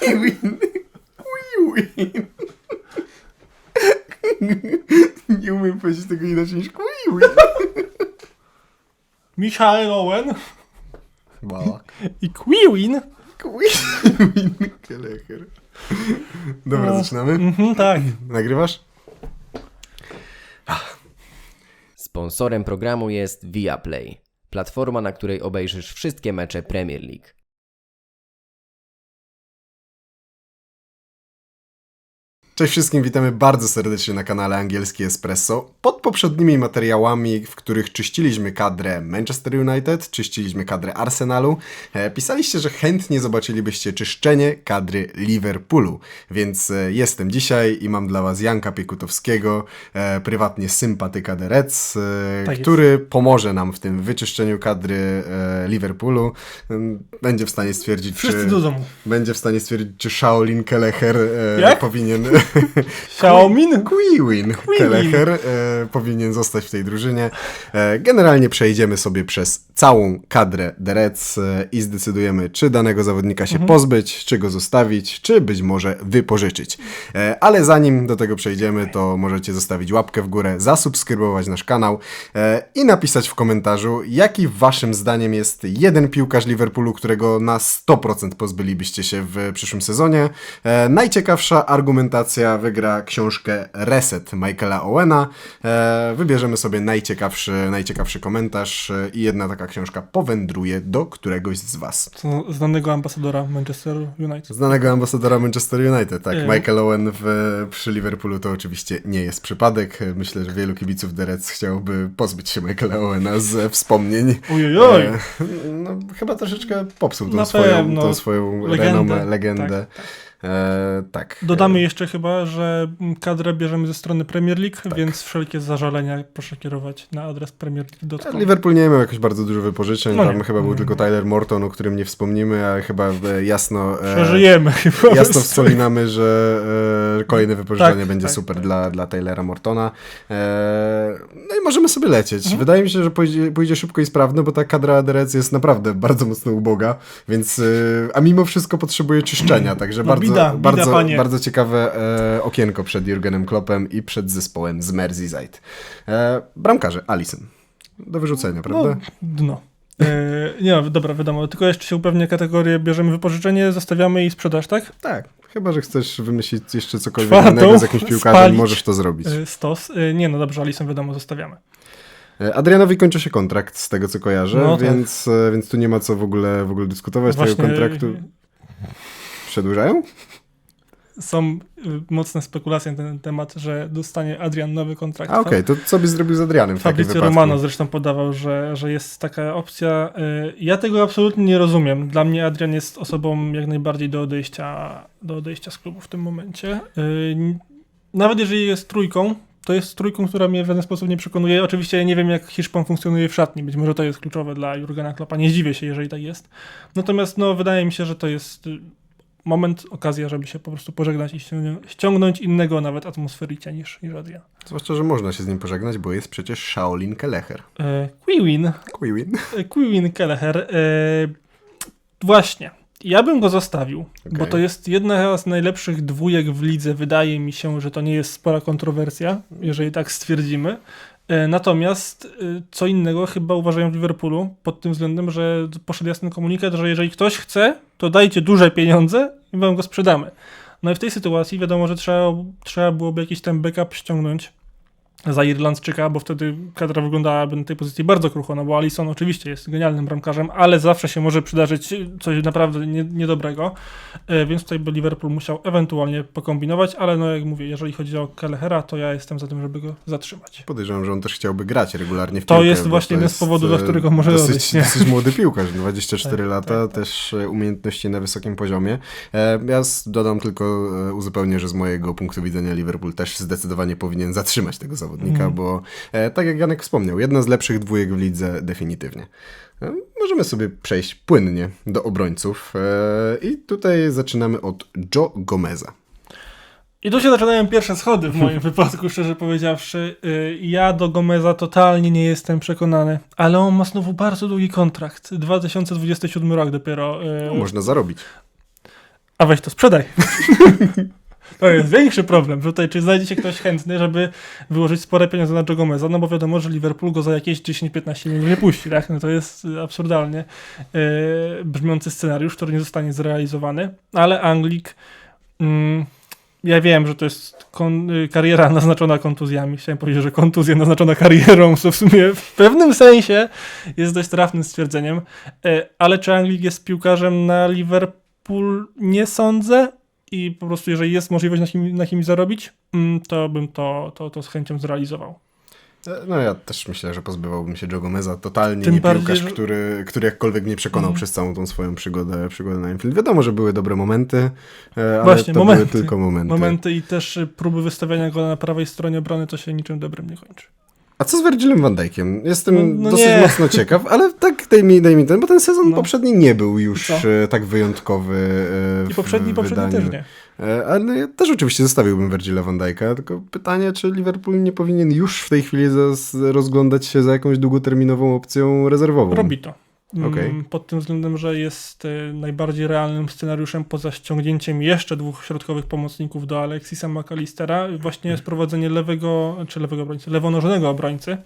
Win. Win. Nie umiem powiedzieć tego inaczej niż Win. Michael Owen Balak. i Queen. Queen Kelleher. Dobra, No. zaczynamy? Mhm, tak. Nagrywasz? Sponsorem programu jest Viaplay, platforma, na której obejrzysz wszystkie mecze Premier League. Cześć wszystkim, witamy bardzo serdecznie na kanale Angielski Espresso. Pod poprzednimi materiałami, w których czyściliśmy kadrę Manchester United, czyściliśmy kadrę Arsenalu, e, pisaliście, że chętnie zobaczylibyście czyszczenie kadry Liverpoolu. Więc e, jestem dzisiaj i mam dla Was Janka Piekutowskiego, e, prywatnie sympatyka The Reds, Tak jest. który pomoże nam w tym wyczyszczeniu kadry Liverpoolu. Będzie w stanie stwierdzić, Wszyscy czy... Będzie w stanie stwierdzić, czy Shaolin Kelleher Jak? powinien. Xiaomin? Queen Kelleher e, powinien zostać w tej drużynie. E, generalnie przejdziemy sobie przez całą kadrę The Reds i zdecydujemy, czy danego zawodnika się pozbyć, czy go zostawić, czy być może wypożyczyć. E, ale zanim do tego przejdziemy, to możecie zostawić łapkę w górę, zasubskrybować nasz kanał e, i napisać w komentarzu, jaki waszym zdaniem jest jeden piłkarz Liverpoolu, którego na 100% pozbylibyście się w przyszłym sezonie. E, najciekawsza argumentacja wygra książkę Reset Michaela Owena. Wybierzemy sobie najciekawszy, najciekawszy komentarz i jedna taka książka powędruje do któregoś z was. Znanego ambasadora Manchester United. Znanego ambasadora Manchester United, tak. E. Michael Owen w, przy Liverpoolu to oczywiście nie jest przypadek. Myślę, że wielu kibiców The Reds chciałoby pozbyć się Michaela Owena z wspomnień. Ojojoj. E, no, chyba troszeczkę popsuł tą Na swoją, pewno. tą swoją Legendę. renomę, legendę. Tak, E, tak. Dodamy jeszcze chyba, że kadrę bierzemy ze strony Premier League, Tak. więc wszelkie zażalenia proszę kierować na adres E, premierleague.com. Liverpool nie miał jakoś bardzo dużo wypożyczeń. No Tam nie. chyba był Nie. tylko Tyler Morton, o którym nie wspomnimy, ale chyba e, jasno. e, Przeżyjemy chyba. Jasno wspominamy, że e, kolejne wypożyczenie Tak, będzie tak, super tak. Dla, dla Taylora Mortona. E, no i możemy sobie lecieć. Mhm. Wydaje mi się, że pójdzie, pójdzie szybko i sprawno, bo ta kadra Reds jest naprawdę bardzo mocno uboga, więc e, a mimo wszystko potrzebuje czyszczenia, także No, bardzo, bida, bida, bardzo, panie. bardzo ciekawe e, okienko przed Jurgenem Kloppem i przed zespołem z Merseyside. E, bramkarze, Alisson. Do wyrzucenia, prawda? No, dno. E, nie, no, dobra, wiadomo, tylko jeszcze się upewnię kategorię, bierzemy wypożyczenie, zostawiamy i sprzedaż, tak? Tak. Chyba, że chcesz wymyślić jeszcze cokolwiek Czwartą innego z jakimś piłkarzem, spalić. możesz to zrobić. E, stos. E, nie, no dobrze, Alisem wiadomo, zostawiamy. E, Adrianowi kończy się kontrakt, z tego co kojarzę, No tak. więc, e, więc tu nie ma co w ogóle, w ogóle dyskutować tego Właśnie, kontraktu. Przedłużają? Są y, mocne spekulacje na ten temat, że dostanie Adrian nowy kontrakt. A okej, to co byś zrobił z Adrianem w Fabrizio? Romano zresztą podawał, że, że jest taka opcja. Y, Ja tego absolutnie nie rozumiem. Dla mnie Adrian jest osobą jak najbardziej do odejścia, do odejścia z klubu w tym momencie. Y, Nawet jeżeli jest trójką, to jest trójką, która mnie w żaden sposób nie przekonuje. Oczywiście ja nie wiem, jak Hiszpan funkcjonuje w szatni. Być może to jest kluczowe dla Jurgena Kloppa. Nie zdziwię się, jeżeli tak jest. Natomiast no, wydaje mi się, że to jest moment, okazja, żeby się po prostu pożegnać i ściągnąć innego nawet atmosfericia niż, niż Adrian. Zwłaszcza, że można się z nim pożegnać, bo jest przecież Shaolin Kelleher. E, Quiwin, Queen. Queen Kelleher. E, właśnie. Ja bym go zostawił, Okej. bo to jest jedna z najlepszych dwójek w lidze. Wydaje mi się, że to nie jest spora kontrowersja, jeżeli tak stwierdzimy. E, Natomiast e, co innego chyba uważają w Liverpoolu pod tym względem, że poszedł jasny komunikat, że jeżeli ktoś chce, to dajcie duże pieniądze i wam go sprzedamy. No i w tej sytuacji wiadomo, że trzeba, trzeba byłoby jakiś ten backup ściągnąć za Irlandczyka, bo wtedy kadra wyglądałaby na tej pozycji bardzo krucho, no bo Alisson oczywiście jest genialnym bramkarzem, ale zawsze się może przydarzyć coś naprawdę nie, niedobrego, e, więc tutaj by Liverpool musiał ewentualnie pokombinować, ale no jak mówię, jeżeli chodzi o Kelleher'a, to ja jestem za tym, żeby go zatrzymać. Podejrzewam, że on też chciałby grać regularnie w To piłkę, jest bo właśnie jeden z jest, powodów, dla e, którego może dosyć, odejść, nie? dosyć młody piłkarz, 24 Tak, lata, tak, tak. też e, umiejętności na wysokim poziomie. Ja dodam tylko, uzupełnię, że z mojego punktu widzenia Liverpool też zdecydowanie powinien zatrzymać tego zawodnika, Mhm. bo e, tak jak Janek wspomniał, jedna z lepszych dwójek w lidze definitywnie. E, Możemy sobie przejść płynnie do obrońców e, i tutaj zaczynamy od Joe Gomeza. I tu się zaczynają pierwsze schody w moim wypadku, szczerze powiedziawszy. Y, Ja do Gomeza totalnie nie jestem przekonany, ale on ma znowu bardzo długi kontrakt. 2027 rok dopiero. y, No, można zarobić. a weź to sprzedaj. To jest większy problem. Tutaj, czy znajdzie się ktoś chętny, żeby wyłożyć spore pieniądze na Joe Gomeza, no bo wiadomo, że Liverpool go za jakieś 10-15 milionów nie puści, tak? No to jest y, absurdalnie e, brzmiący scenariusz, który nie zostanie zrealizowany, ale Anglik mm, ja wiem, że to jest y, kariera naznaczona kontuzjami. Chciałem powiedzieć, że kontuzja naznaczona karierą, co w sumie w pewnym sensie jest dość trafnym stwierdzeniem. Ale czy Anglik jest piłkarzem na Liverpool? Nie sądzę. I po prostu, jeżeli jest możliwość na kim, na kimś zarobić, mm, to bym to, to, to z chęcią zrealizował. E, No ja też myślę, że pozbywałbym się Joe Gomeza totalnie. Tym nie bardziej, piłkarz, że- który, który jakkolwiek mnie przekonał Mhm. przez całą tą swoją przygodę, przygodę na Anfield. Wiadomo, że były dobre momenty, e, ale Właśnie, to momenty. były tylko momenty. Momenty i też próby wystawiania go na prawej stronie obrony to się niczym dobrym nie kończy. A co z Virgilem van Dijkiem? Jestem No- no dosyć nie. mocno ciekaw, ale tak daj mi, daj mi ten, bo ten sezon No. poprzedni nie był już Co? e, tak wyjątkowy e, I poprzedni, poprzedni też nie. E, Ale ja też oczywiście zostawiłbym Virgila van Dijk'a, tylko pytanie, czy Liverpool nie powinien już w tej chwili rozglądać się za jakąś długoterminową opcją rezerwową? Robi to. Mm, Okej. Pod tym względem, że jest y, najbardziej realnym scenariuszem poza ściągnięciem jeszcze dwóch środkowych pomocników do Alexisa McAllistera, właśnie sprowadzenie lewego, czy lewego obrońcy, lewonożnego obrońcy,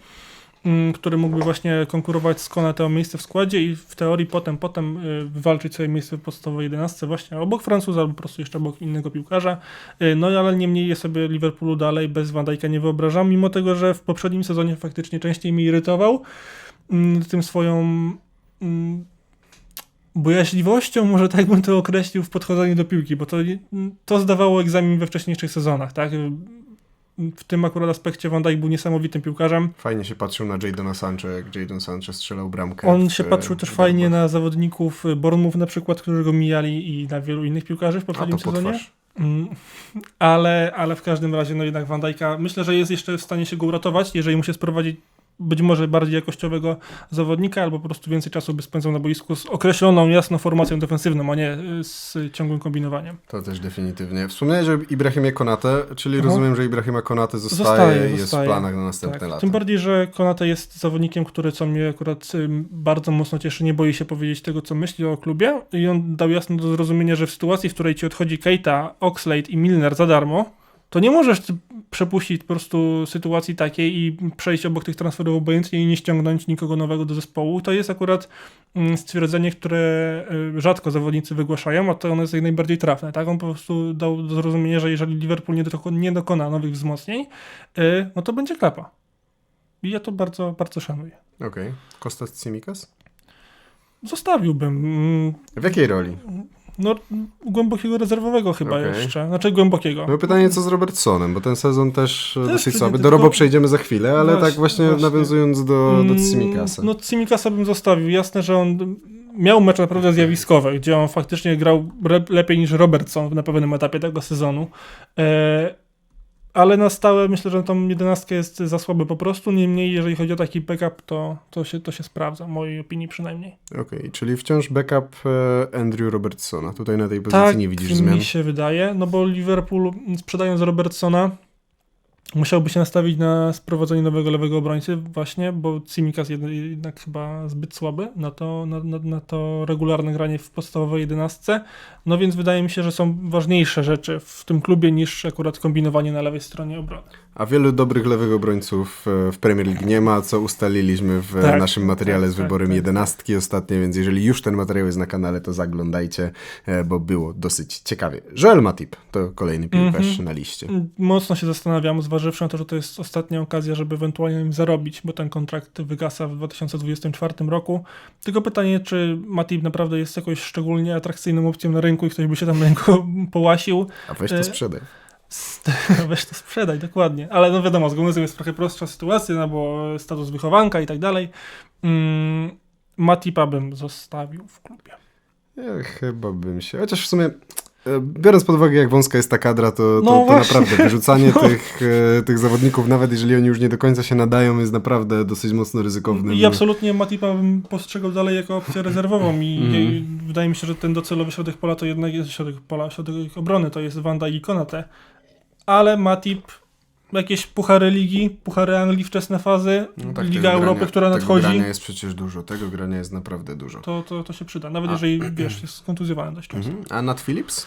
mm, który mógłby właśnie konkurować z Konate o miejsce w składzie i w teorii potem, potem y, wywalczyć sobie miejsce w podstawowej 11 właśnie obok Francuza albo po prostu jeszcze obok innego piłkarza. Y, No ale niemniej ja sobie Liverpoolu dalej bez Van Dijk'a nie wyobrażam, mimo tego, że w poprzednim sezonie faktycznie częściej mnie irytował mm, tym swoją mm, bojaźliwością, może tak bym to określił w podchodzeniu do piłki, bo to, to zdawało egzamin we wcześniejszych sezonach, tak? W tym akurat aspekcie Van Dijk był niesamowitym piłkarzem. Fajnie się patrzył na Jadona Sancho, jak Jadon Sancho strzelał bramkę. On w, się e, patrzył też fajnie na zawodników Bournemouth na przykład, którzy go mijali i na wielu innych piłkarzy w poprzednim sezonie. potwarz. Mm, Ale, ale w każdym razie, no jednak Van Dijk'a, myślę, że jest jeszcze w stanie się go uratować, jeżeli mu się sprowadzić być może bardziej jakościowego zawodnika, albo po prostu więcej czasu by spędzał na boisku z określoną, jasną formacją defensywną, a nie y, z ciągłym kombinowaniem. To też definitywnie. Wspomniałeś o Ibrahimie Konate, czyli Aha. rozumiem, że Ibrahima Konate zostaje, Zostaje, i jest zostaje. w planach na następne Tak. lata. Tym bardziej, że Konate jest zawodnikiem, który, co mnie akurat ym, bardzo mocno cieszy, nie boi się powiedzieć tego, co myśli o klubie i on dał jasno do zrozumienia, że w sytuacji, w której ci odchodzi Keita, Oxlade i Milner za darmo, to nie możesz przepuścić po prostu sytuacji takiej i przejść obok tych transferów obojętnie i nie ściągnąć nikogo nowego do zespołu. To jest akurat mm, stwierdzenie, które y, rzadko zawodnicy wygłaszają, a to ono jest jak najbardziej trafne. Tak? On po prostu dał do zrozumienia, że jeżeli Liverpool nie, doko- nie dokona nowych wzmocnień, y, no to będzie klapa. I ja to bardzo, bardzo szanuję. Okej. Kostas Tsimikas? Zostawiłbym. mm, W jakiej roli? No, głębokiego rezerwowego chyba Okej. jeszcze. Znaczy głębokiego. No pytanie, co z Robertsonem, bo ten sezon też, Też dosyć słaby. Do Robo przejdziemy za chwilę, ale Właśnie, tak właśnie, właśnie. nawiązując do, do Mm, Tsimikasa. No Tsimikasa bym zostawił. Jasne, że on miał mecz naprawdę zjawiskowe, gdzie on faktycznie grał re- lepiej niż Robertson na pewnym etapie tego sezonu. E, ale na stałe myślę, że tą jedenastkę jest za słaby po prostu. Niemniej, jeżeli chodzi o taki backup, to, to, się, to się sprawdza, w mojej opinii przynajmniej. Okej, czyli wciąż backup e, Andrew Robertsona. Tutaj na tej pozycji Tak nie widzisz zmian. mi się wydaje, no bo Liverpool sprzedając Robertsona musiałby się nastawić na sprowadzenie nowego lewego obrońcy właśnie, bo Tsimikas jed- jednak chyba zbyt słaby na to, na, na, na to regularne granie w podstawowej jedenastce. No więc wydaje mi się, że są ważniejsze rzeczy w tym klubie niż akurat kombinowanie na lewej stronie obrony. A wielu dobrych lewych obrońców e, w Premier League nie ma, co ustaliliśmy w Tak, naszym materiale tak, z tak, wyborem tak. jedenastki ostatnio, więc jeżeli już ten materiał jest na kanale, to zaglądajcie, e, bo było dosyć ciekawie. Joel Matip to kolejny piłkarz Mhm. na liście. Mocno się zastanawiam, zważywszy na to, że to jest ostatnia okazja, żeby ewentualnie im zarobić, bo ten kontrakt wygasa w 2024 roku. Tylko pytanie, czy Matip naprawdę jest jakoś szczególnie atrakcyjną opcją na rynku i ktoś by się tam na rynku połasił. A weź to E, sprzedaj. St- Weź to sprzedaj, dokładnie. Ale no wiadomo, z Gomezem jest trochę prostsza sytuacja, no bo status wychowanka i tak dalej. Mm, Matipa bym zostawił w klubie. Ja chyba bym się. Chociaż w sumie. e, Biorąc pod uwagę, jak wąska jest ta kadra, to, to, No to naprawdę wyrzucanie No. tych, e, tych zawodników, nawet jeżeli oni już nie do końca się nadają, jest naprawdę dosyć mocno ryzykownym. I absolutnie Matipa bym postrzegał dalej jako opcję rezerwową i, i wydaje mi się, że ten docelowy środek pola to jednak jest środek pola, środek obrony to jest Wanda i Konate. Ale Matip, jakieś puchary ligi, puchary Anglii, wczesne fazy, No tak, Liga tego Europy, grania- która Tego nadchodzi, grania jest przecież dużo. Tego grania jest naprawdę dużo. to, to, to się przyda. Nawet A- jeżeli, wiesz, jest skontuzjowany dość często. Mhm. A Nat Phillips?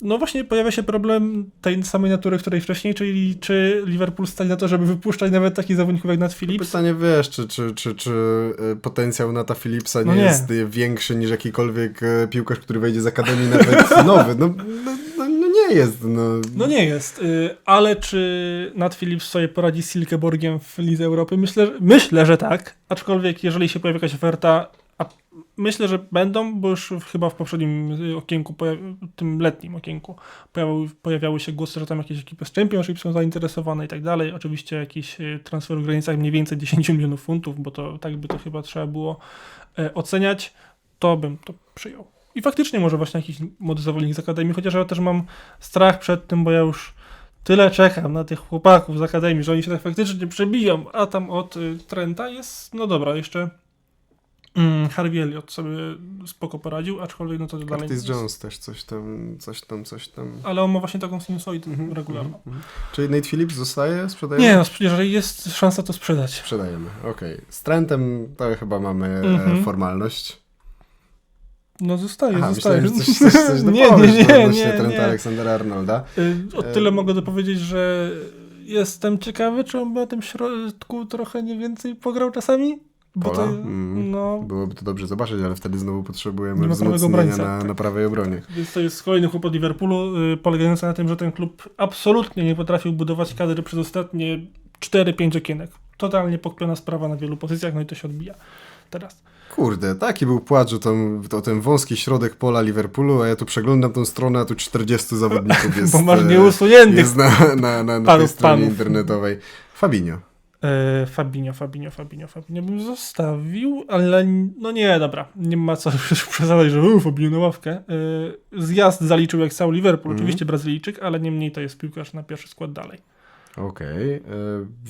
No właśnie pojawia się problem tej samej natury, której wcześniej, czyli czy Liverpool stać na to, żeby wypuszczać nawet takich zawodników jak Nat Phillips? Pytanie wiesz, czy, czy, czy, czy e, potencjał Nata Phillipsa nie, No nie. jest większy niż jakikolwiek e, piłkarz, który wejdzie z Akademii nawet nowy. No, no, no, no nie jest. No. No nie jest, y, ale czy Nat Phillips sobie poradzi z Silkeborgiem w Lidze Europy? Myślę, myślę, że tak, aczkolwiek jeżeli się pojawi jakaś oferta, a myślę, że będą, bo już chyba w poprzednim y, okienku, tym letnim okienku, pojawiały, pojawiały się głosy, że tam jakieś ekipy z Championship są zainteresowane i tak dalej. Oczywiście jakiś y, transfer w granicach mniej więcej 10 milionów funtów, bo to tak by to chyba trzeba było e, oceniać, to bym to przyjął. I faktycznie może właśnie jakiś młody zawodnik z Akademii, chociaż ja też mam strach przed tym, bo ja już tyle czekam na tych chłopaków z Akademii, że oni się tak faktycznie przebiją, a tam od y, Trenta jest, no dobra, jeszcze mm, Harvey Elliott sobie spoko poradził, aczkolwiek no to dalej... Curtis Jones też coś tam, coś tam, coś tam. Ale on ma właśnie taką sinusoidę Mhm, regularną. mhm. Czyli Nate Phillips zostaje? Sprzedajemy? Nie, no, jeżeli jest szansa, to sprzedać. Sprzedajemy, okej. Z Trentem to chyba mamy e, Mhm. formalność. No zostaje, Aha, zostaje. myślałem, że coś, coś, coś nie, nie, dopowiesz nie, nie, Trenta. Aleksandra Arnolda. Y, O tyle mogę dopowiedzieć, że jestem ciekawy, czy on by na tym środku trochę nie więcej pograł czasami? Bo to, Mm. no, Byłoby to dobrze zobaczyć, ale wtedy znowu potrzebujemy wzmocnienia na, tak. na prawej obronie. Więc to jest kolejny chłop od Liverpoolu, y, polegający na tym, że ten klub absolutnie nie potrafił budować kadry przez ostatnie 4-5 okienek. Totalnie pokpiona sprawa na wielu pozycjach, no i to się odbija teraz. Kurde, taki był płacz o, tą, o ten wąski środek pola Liverpoolu, a ja tu przeglądam tą stronę, a tu 40 zawodników jest, Bo masz e, nieusuniętych jest na, na, na, na tej stronie panów. internetowej. Fabinho. E, Fabinho, Fabinho, Fabinho, Fabinho bym zostawił, ale no nie, dobra, nie ma co przesadzać, że u, Fabinho na ławkę. E, zjazd zaliczył jak cały Liverpool, Mhm. oczywiście Brazylijczyk, ale niemniej to jest piłkarz na pierwszy skład dalej. Okej. e,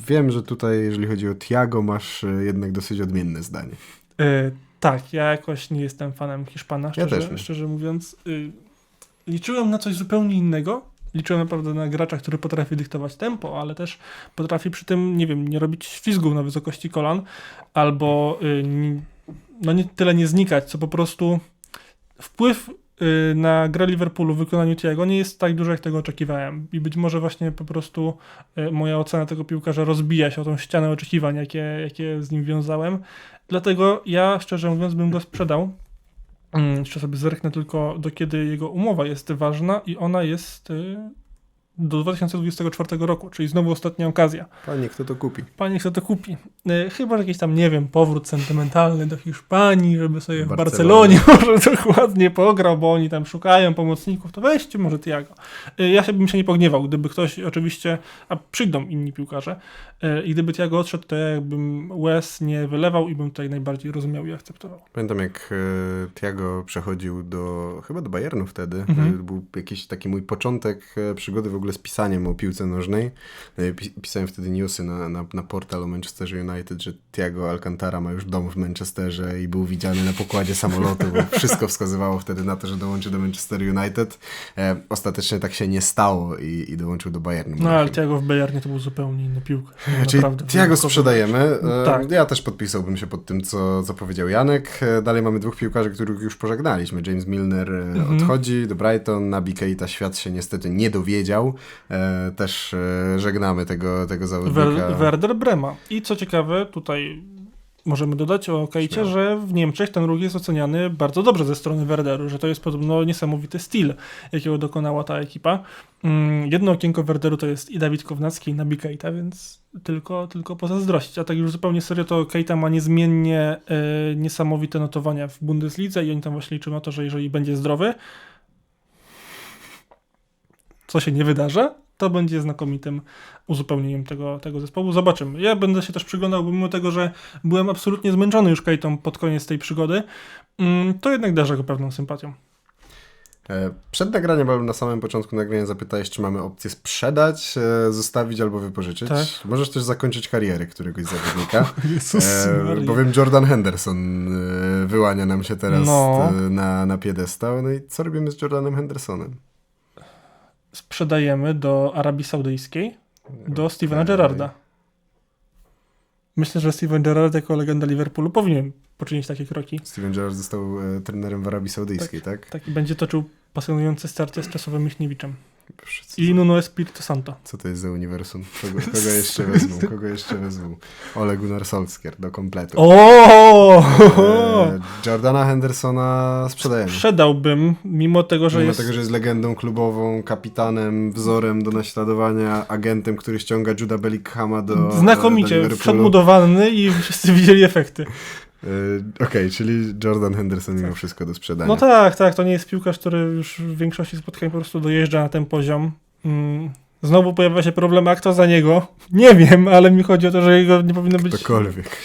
Wiem, że tutaj, jeżeli chodzi o Tiago, masz jednak dosyć odmienne zdanie. E, tak, ja jakoś nie jestem fanem Hiszpana, Ja szczerze, nie. szczerze mówiąc. Y, liczyłem na coś zupełnie innego. Liczyłem naprawdę na gracza, który potrafi dyktować tempo, ale też potrafi przy tym, nie wiem, nie robić ślizgów na wysokości kolan, albo y, ni- no nie tyle nie znikać, co po prostu wpływ na grę Liverpoolu w wykonaniu Thiago nie jest tak duży, jak tego oczekiwałem. I być może właśnie po prostu y, moja ocena tego piłkarza rozbija się o tą ścianę oczekiwań, jakie, jakie z nim wiązałem. Dlatego ja, szczerze mówiąc, bym go sprzedał. Mm, Jeszcze sobie zerknę tylko, do kiedy jego umowa jest ważna i ona jest y, do 2024 roku, czyli znowu ostatnia okazja. Panie, kto to kupi? Panie kto to kupi. Y, Chyba że jakiś tam, nie wiem, powrót sentymentalny do Hiszpanii, żeby sobie w Barcelonie. Może dokładnie pograł, bo oni tam szukają pomocników, to weźcie może Tiago. Y, Ja się bym się nie pogniewał, gdyby ktoś oczywiście, a przyjdą inni piłkarze, y, i gdyby Tiago odszedł, to ja jakbym łez nie wylewał i bym tutaj najbardziej rozumiał i akceptował. Pamiętam, jak e, Tiago przechodził do, chyba do Bayernu wtedy. Mhm. E, Był jakiś taki mój początek e, przygody w ogóle z pisaniem o piłce nożnej. Pi- Pisałem wtedy newsy na, na, na portal o Manchesterze United, że Tiago Alcantara ma już dom w Manchesterze i był widziany na pokładzie samolotu, bo wszystko wskazywało wtedy na to, że dołączy do Manchester United. E, ostatecznie tak się nie stało i, i dołączył do Bayernu. No ale Tiago w Bayernie to był zupełnie inny piłkarz. Czyli Naprawdę Tiago wyjątkowy. sprzedajemy. E, Tak. Ja też podpisałbym się pod tym, co, co powiedział Janek. E, Dalej mamy dwóch piłkarzy, których już pożegnaliśmy. James Milner Mhm. odchodzi do Brighton, Nabi Keita świat się niestety nie dowiedział. E, Też e, żegnamy tego, tego zawodnika. Wer- Werder Brema. I co ciekawe, tutaj możemy dodać o Kejcie, że w Niemczech ten ruch jest oceniany bardzo dobrze ze strony Werderu, że to jest podobno niesamowity styl, jakiego dokonała ta ekipa. Mm, Jedno okienko Werderu to jest i Dawid Kownacki, i Nabi Keita, więc tylko, tylko pozazdrościć. A tak już zupełnie serio, to Keita ma niezmiennie e, niesamowite notowania w Bundeslidze i oni tam właśnie liczą na to, że jeżeli będzie zdrowy, co się nie wydarza, to będzie znakomitym uzupełnieniem tego, tego zespołu. Zobaczymy. Ja będę się też przyglądał, bo mimo tego, że byłem absolutnie zmęczony już Kejtą pod koniec tej przygody, mm, to jednak darzę go pewną sympatią. E, Przed nagraniem, albo na samym początku nagrania zapytałeś, czy mamy opcję sprzedać, e, zostawić albo wypożyczyć. Tak. Możesz też zakończyć karierę któregoś zawodnika. Jezus E, bowiem Jordan Henderson e, wyłania nam się teraz No. na, na piedestał. No i co robimy z Jordanem Hendersonem? Sprzedajemy do Arabii Saudyjskiej, do Stevena. Gerrarda. Myślę, że Steven Gerrard jako legenda Liverpoolu powinien poczynić takie kroki. Steven Gerrard został e, trenerem w Arabii Saudyjskiej, tak? Tak, i będzie toczył pasjonujące starcie z czasowym Michniewiczem. I Nuno Espirito Santo. co to jest za uniwersum? Kogo, kogo jeszcze wezmą? Kogo jeszcze wezmą? Ole Gunnar Solskjaer do kompletu. O! E, Jordana Hendersona sprzedajemy. Sprzedałbym, mimo tego, że Mimo jest... tego, że jest legendą klubową, kapitanem, wzorem do naśladowania, agentem, który ściąga Juda Bellinghama do do Znakomicie, Liverpoolu. wszedł budowany i wszyscy widzieli efekty. E, Okej, czyli Jordan Henderson mimo wszystko do sprzedania. No tak, tak, to nie jest piłkarz, który już w większości spotkań po prostu dojeżdża na ten poziom. Mm, Znowu pojawia się problem, a kto za niego? Nie wiem, ale mi chodzi o to, że jego nie powinno być Ktokolwiek.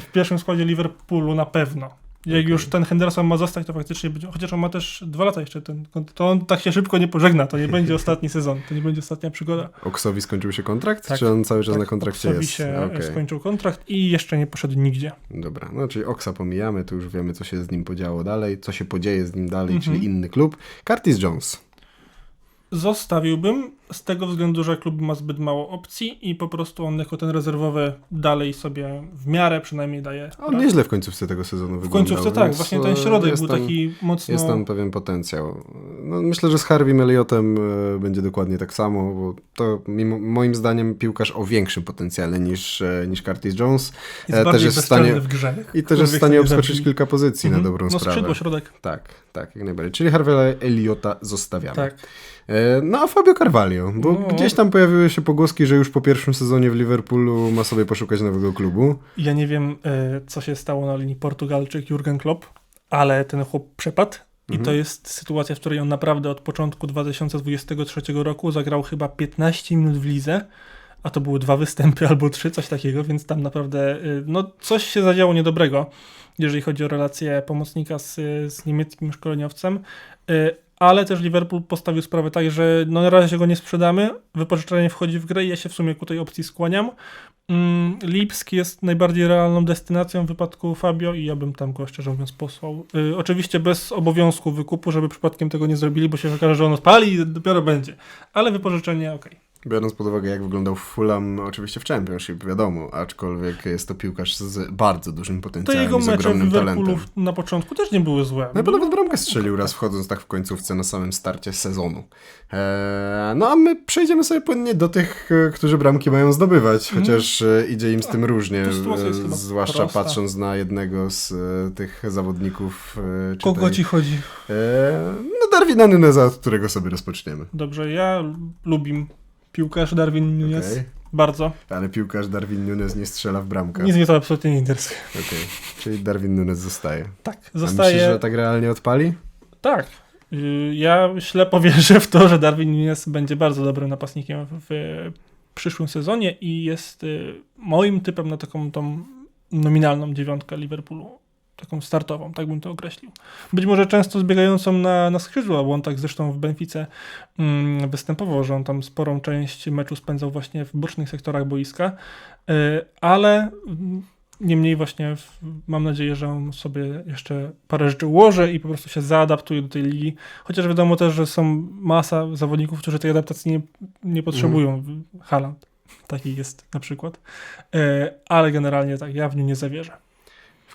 w pierwszym składzie Liverpoolu na pewno. Jak już ten Henderson ma zostać, to faktycznie będzie, chociaż on ma też dwa lata jeszcze, ten, to on tak się szybko nie pożegna, to nie będzie ostatni sezon, to nie będzie ostatnia przygoda. Oksowi skończył się kontrakt? Tak. Czy on cały czas Tak, na kontrakcie Oksowi jest? się Okej. skończył kontrakt i jeszcze nie poszedł nigdzie. Dobra, no czyli Oksa pomijamy, to już wiemy, co się z nim podziało dalej, co się podzieje z nim dalej, Mhm. czyli inny klub. Curtis Jones. Zostawiłbym z tego względu, że klub ma zbyt mało opcji i po prostu on jako ten rezerwowy dalej sobie w miarę przynajmniej daje. On nieźle w końcówce tego sezonu w wyglądał. końcówce tak, właśnie ten e, środek był tam, taki mocno... Jest tam pewien potencjał. No, myślę, że z Harvey Elliotem e, będzie dokładnie tak samo, bo to mimo, moim zdaniem piłkarz o większym potencjale niż, e, niż Curtis Jones jest też jest w stanie- w grze. i też jest w stanie obskoczyć kilka pozycji na Mhm. dobrą No sprawę. skrzydło, środek. Tak, tak, jak najbardziej. Czyli Harvey Elliota zostawiamy. Tak. E, No a Fabio Carvalho, bo No. gdzieś tam pojawiły się pogłoski, że już po pierwszym sezonie w Liverpoolu ma sobie poszukać nowego klubu. Ja nie wiem, e, co się stało na linii Portugalczyk Jurgen Klopp, ale ten chłop przepadł. I Mhm. to jest sytuacja, w której on naprawdę od początku 2023 roku zagrał chyba 15 minut w lidze, a to były dwa występy albo trzy, coś takiego, więc tam naprawdę y, no, coś się zadziało niedobrego, jeżeli chodzi o relację pomocnika z, z niemieckim szkoleniowcem. Ale też Liverpool postawił sprawę tak, że no na razie go nie sprzedamy, wypożyczenie wchodzi w grę i ja się w sumie ku tej opcji skłaniam. Mm, Lipsk jest najbardziej realną destynacją w wypadku Fabio i ja bym tam go szczerze mówiąc posłał. Y, oczywiście bez obowiązku wykupu, żeby przypadkiem tego nie zrobili, bo się okaże, że on odpali i dopiero będzie. Ale wypożyczenie okej. Biorąc pod uwagę, jak wyglądał Fulham, oczywiście w Championship, wiadomo, aczkolwiek jest to piłkarz z bardzo dużym To potencjałem jego i z ogromnym talentem. na początku też nie były złe. No bo nawet bramkę strzelił raz wchodząc tak w końcówce na samym starcie sezonu. Eee, no a my przejdziemy sobie płynnie do tych, e, którzy bramki mają zdobywać, Mhm. chociaż e, idzie im z tym różnie, to sytuacja jest e, zwłaszcza prosta. patrząc na jednego z tych zawodników. Kogo tej- ci chodzi? Eee, no Darwina Nuneza, od którego sobie rozpoczniemy. Dobrze, ja lubim piłkarz Darwin Nunez. Okej. Bardzo. Ale piłkarz Darwin Nunez nie strzela w bramkę. Nic mnie to absolutnie nie interesuje. Okej. Czyli Darwin Nunez zostaje. Tak, A zostaje... myślisz, że tak realnie odpali? Tak. Y, Ja ślepo wierzę w to, że Darwin Nunes będzie bardzo dobrym napastnikiem w, w przyszłym sezonie i jest y, moim typem na taką tą nominalną dziewiątkę Liverpoolu. Taką startową, tak bym to określił. Być może często zbiegającą na, na skrzydła, bo on tak zresztą w Benfice mm, występował, że on tam sporą część meczu spędzał właśnie w bocznych sektorach boiska, y, ale mm, Niemniej właśnie w, mam nadzieję, że on sobie jeszcze parę rzeczy ułoży i po prostu się zaadaptuje do tej ligi. Chociaż wiadomo też, że są masa zawodników, którzy tej adaptacji nie, nie potrzebują. Haaland taki jest na przykład. E, ale generalnie tak, ja w nim nie zawierzę.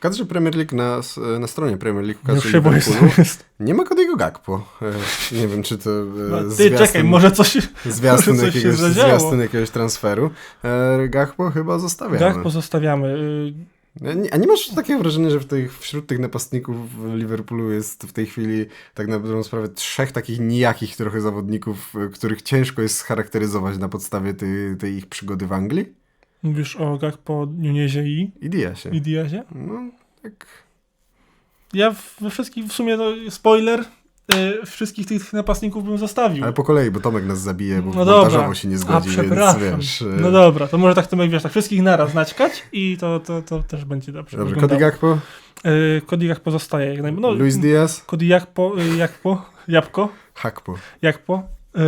Kadrze Premier League na, na stronie Premier League w kadrze się Liverpoolu jest. nie ma Kodiego Gakpo. E, Nie wiem, czy to e, No, Ty zwiastun, czekaj, może coś... zwiastun, może coś się jakiegoś, zadziało. zwiastun jakiegoś transferu. E, Gakpo chyba zostawiamy. Gach pozostawiamy. Y, A nie- masz takiego wrażenia, że w tych, wśród tych napastników w Liverpoolu jest w tej chwili tak na dobrą sprawę trzech takich nijakich trochę zawodników, których ciężko jest scharakteryzować na podstawie tej, tej ich przygody w Anglii? Mówisz o Gach po Nunezie i, I Diasie. i Diazie? No, tak. Ja we wszystkich, w sumie to spoiler, y, wszystkich tych napastników bym zostawił. Ale po kolei, bo Tomek nas zabije, bo No montażowo się nie A zgodzi, przepraszam. więc wiesz... e, No dobra, to może tak Tomek wiesz, tak wszystkich naraz naćkać i to, to, to też będzie dobrze. Dobrze. Cody Gakpo, Y, Cody Gakpo pozostaje jak najbardziej. No, Luis Diaz, Cody Gakpo, y, Jakpo, Jabłko, Hakpo. Jakpo. Y,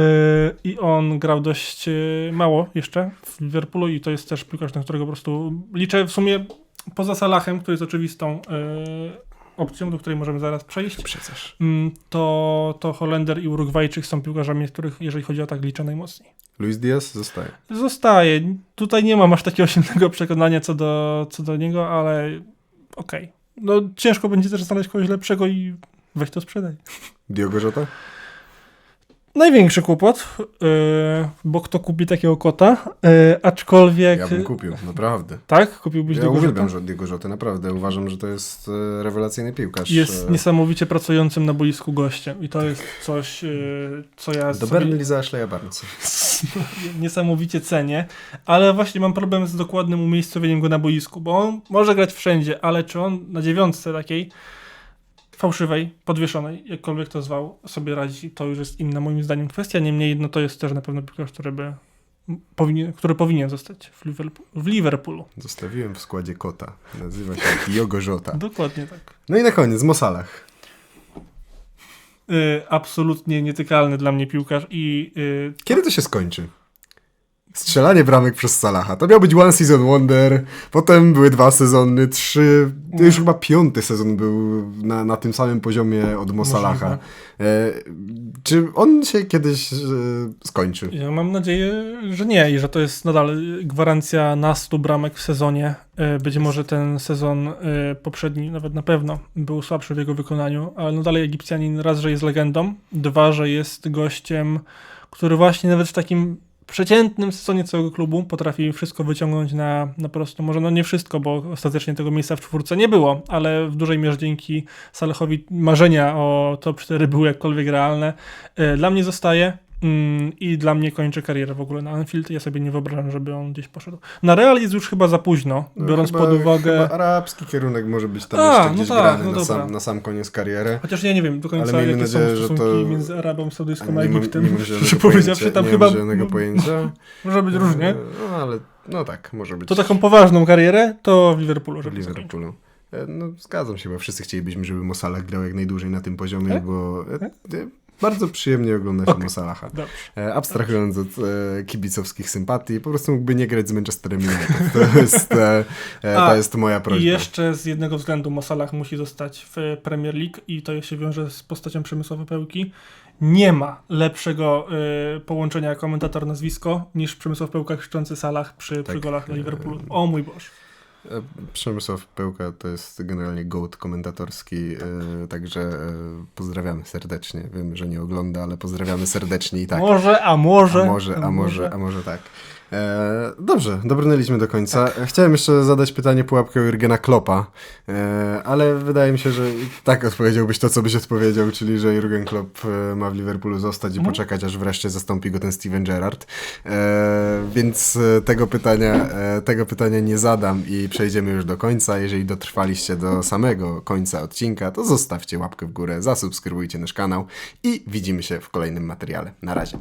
I on grał dość y, mało jeszcze w Liverpoolu i to jest też piłkarz, na którego po prostu liczę w sumie poza Salahem, który jest oczywistą y, opcją, do której możemy zaraz przejść. Przecież. Mm, To, to Holender i Urugwajczyk są piłkarzami, których jeżeli chodzi o tak liczę najmocniej. Luis Diaz zostaje. Zostaje. Tutaj nie mam aż takiego silnego przekonania co do, co do niego, ale okej. No ciężko będzie też znaleźć kogoś lepszego i weź to sprzedaj. Diogo Jota? Największy kłopot, yy, bo kto kupi takiego kota, yy, aczkolwiek... Ja bym kupił, naprawdę. Tak? Kupiłbyś Ja Diogo uwielbiam Jota? Diego Jota, naprawdę. Uważam, że to jest e, rewelacyjny piłkarz. Jest E, niesamowicie pracującym na boisku gościem i to jest coś, yy, co ja Do sobie Burnley za Ashleya Barnesa. niesamowicie cenię, ale właśnie mam problem z dokładnym umiejscowieniem go na boisku, bo on może grać wszędzie, ale czy on na dziewiątce takiej fałszywej, podwieszonej, jakkolwiek to zwał, sobie radzi, to już jest inna moim zdaniem kwestia, niemniej no to jest też na pewno piłkarz, który by powinien, który powinien zostać w, Liverpool, w Liverpoolu. Zostawiłem w składzie kota. Nazywa się Diogo Jota. Dokładnie tak. No i na koniec, Mosalach. Y, absolutnie nietykalny dla mnie piłkarz i y, Kiedy to się skończy? Strzelanie bramek przez Salaha. To miał być one season wonder, potem były dwa sezony, trzy, to już chyba piąty sezon był na, na tym samym poziomie od Mosalaha. Możliwe. E, czy on się kiedyś e, skończy? Ja mam nadzieję, że nie i że to jest nadal gwarancja na 100 bramek w sezonie. E, Być może ten sezon e, poprzedni, nawet na pewno, był słabszy w jego wykonaniu, ale no dalej Egipcjanin raz, że jest legendą, dwa, że jest gościem, który właśnie nawet w takim przeciętnym sezonie całego klubu potrafi wszystko wyciągnąć na, na prostu, może no nie wszystko, bo ostatecznie tego miejsca w czwórce nie było, ale w dużej mierze dzięki Salehowi marzenia o top 4 były jakkolwiek realne. E, Dla mnie zostaje i dla mnie kończy karierę w ogóle na Anfield. Ja sobie nie wyobrażam, żeby on gdzieś poszedł. Na Real jest już chyba za późno, No, biorąc chyba, pod uwagę... Chyba arabski kierunek może być tam A, jeszcze no gdzieś tak, grany no na, sam, na sam koniec kariery. Chociaż ja nie wiem do końca, jakie są nadzieję, że stosunki to- między Arabią Saudyjską a nie Egiptem. nie zielonego Szczerze pojęcia, powiedziawszy, tam nie chyba zielonego pojęcia. może być różnie. No ale, no tak, może być. To taką poważną karierę to w Liverpoolu, żeby. Liverpoolu. E, No, zgadzam się, bo wszyscy chcielibyśmy, żeby Mosalah grał jak najdłużej na tym poziomie, Tak? bo e, e, bardzo przyjemnie ogląda się Okej. Mosalaha. Dobrze. E, Abstrahując od e, kibicowskich sympatii, po prostu mógłby nie grać z Manchesterem United. To jest, e, e, A, to jest moja prośba. I jeszcze z jednego względu Mosalah musi zostać w Premier League i to się wiąże z postacią Przemysława Pełki. Nie ma lepszego y, połączenia komentator-nazwisko niż Przemysław Pełka chrzczący Salah przy, przy Tak, golach dla e, Liverpoolu. O mój Boże. E, Przemysław Pełka to jest generalnie gołd komentatorski, e, także e, pozdrawiamy serdecznie. Wiem, że nie ogląda, ale pozdrawiamy serdecznie i tak. Może, a może. A może, a może, a może tak. E, dobrze, dobrnęliśmy do końca. Chciałem jeszcze zadać pytanie pułapkę Jurgena Kloppa, e, ale wydaje mi się, że tak odpowiedziałbyś to, co byś odpowiedział, czyli że Jurgen Klopp e, ma w Liverpoolu zostać i Mhm. poczekać, aż wreszcie zastąpi go ten Steven Gerrard. E, więc tego pytania, tego pytania nie zadam i przejdziemy już do końca. Jeżeli dotrwaliście do samego końca odcinka, to zostawcie łapkę w górę, zasubskrybujcie nasz kanał i widzimy się w kolejnym materiale. Na razie.